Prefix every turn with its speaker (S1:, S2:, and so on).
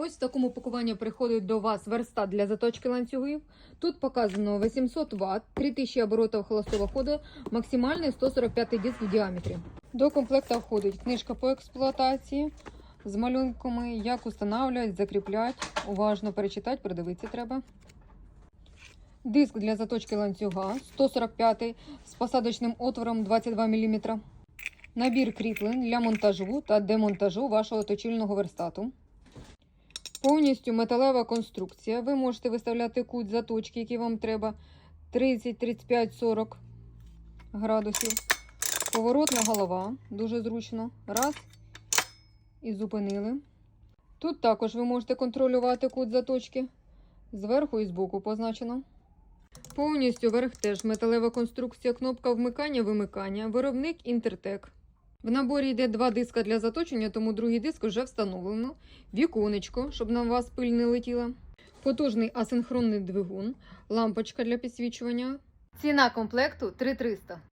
S1: Ось в такому пакуванні приходить до вас верстат для заточки ланцюгів. Тут показано 800 Вт, 3000 оборотів холостого ходу, максимальний 145 диск в діаметрі. До комплекта входить книжка по експлуатації з малюнками, як устанавливать, закріплять. Уважно перечитати, придивитися треба. Диск для заточки ланцюга 145 з посадочним отвором 22 мм. Набір кріплень для монтажу та демонтажу вашого точильного верстату. Повністю металева конструкція. Ви можете виставляти кут заточки, який вам треба 30, 35, 40 градусів. Поворотна голова, дуже зручно. Раз. І зупинили. Тут також ви можете контролювати кут заточки. Зверху і збоку позначено. Повністю верх теж металева конструкція, кнопка вмикання-вимикання, виробник Інтертек. В наборі йде два диска для заточення, тому другий диск вже встановлено. Віконечко, щоб на вас пиль не летіла. Потужний асинхронний двигун, лампочка для підсвічування. Ціна комплекту 3300.